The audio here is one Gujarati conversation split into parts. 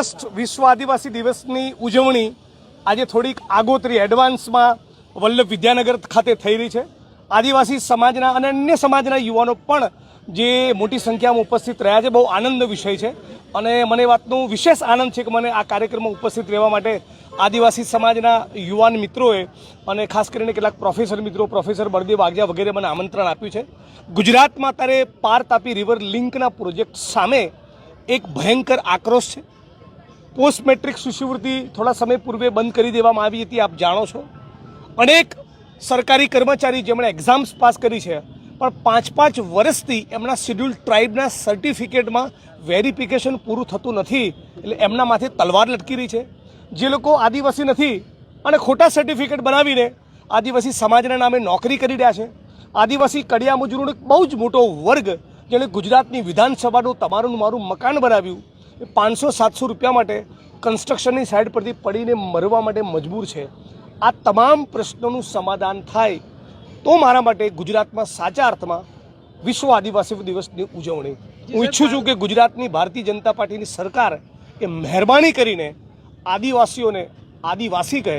ફર્સ્ટ વિશ્વ આદિવાસી દિવસની ઉજવણી આજે થોડીક આગોતરી એડવાન્સમાં વલ્લભ વિદ્યાનગર ખાતે થઈ રહી છે. આદિવાસી સમાજના અને અન્ય સમાજના યુવાનો પણ જે મોટી સંખ્યામાં ઉપસ્થિત રહ્યા છે, બહુ આનંદ વિષય છે. અને મને વાતનો વિશેષ આનંદ છે કે મને આ કાર્યક્રમમાં ઉપસ્થિત રહેવા માટે આદિવાસી સમાજના યુવાન મિત્રોએ અને ખાસ કરીને કેટલાક પ્રોફેસર મિત્રો, પ્રોફેસર બળદેવ વાઘજા વગેરે મને આમંત્રણ આપ્યું છે. ગુજરાતમાં અત્યારે પાર તાપી રિવર લિંકના પ્રોજેક્ટ સામે એક ભયંકર આક્રોશ છે. પોસ્ટ મેટ્રિક શિષ્યવૃત્તિ થોડા સમય પૂર્વે બંધ કરી દેવામાં આવી હતી, આપ જાણો છો. અનેક સરકારી કર્મચારી જેમણે એક્ઝામ્સ પાસ કરી છે, પણ પાંચ પાંચ વર્ષથી એમના શેડ્યુલ ટ્રાઇબના સર્ટિફિકેટમાં વેરિફિકેશન પૂરું થતું નથી, એટલે એમના માથે તલવાર લટકી રહી છે. જે લોકો આદિવાસી નથી અને ખોટા સર્ટિફિકેટ બનાવીને આદિવાસી સમાજના નામે નોકરી કરી રહ્યા છે. આદિવાસી કડિયા મજૂરોનો બહુ જ મોટો વર્ગ જેણે ગુજરાતની વિધાનસભાનું તમારું મારું મકાન બનાવ્યું એ પાંચસો સાતસો રૂપિયા માટે કન્સ્ટ્રક્શનની સાઈડ પરથી પડીને મરવા માટે મજબૂર છે. આ તમામ પ્રશ્નોનું સમાધાન થાય તો મારા માટે ગુજરાતમાં સાચા અર્થમાં વિશ્વ આદિવાસી દિવસની ઉજવણી. હું ઈચ્છું છું કે ગુજરાતની ભારતીય જનતા પાર્ટીની સરકાર એ મહેરબાની કરીને આદિવાસીઓને આદિવાસી કહે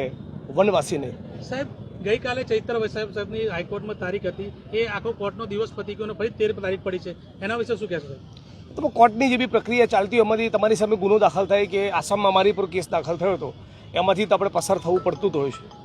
વનવાસી નહીં સાહેબ ગઈકાલે ચૈત્ર વૈસાહેબ સાહેબની હાઈકોર્ટમાં તારીખ હતી. એ આખો કોર્ટનો દિવસ પતી ગયો ફરી તેર તારીખ પડી છે. એના વિશે શું કહેશો સાહેબ? તો કોર્ટની જે બી પ્રક્રિયા ચાલતી હોય, એમાંથી તમારી સામે ગુનો દાખલ થાય કે આસામમાં મારી પર કેસ દાખલ થયો હતો, એમાંથી તો આપણે પસાર થવું પડતું જ હોય છે.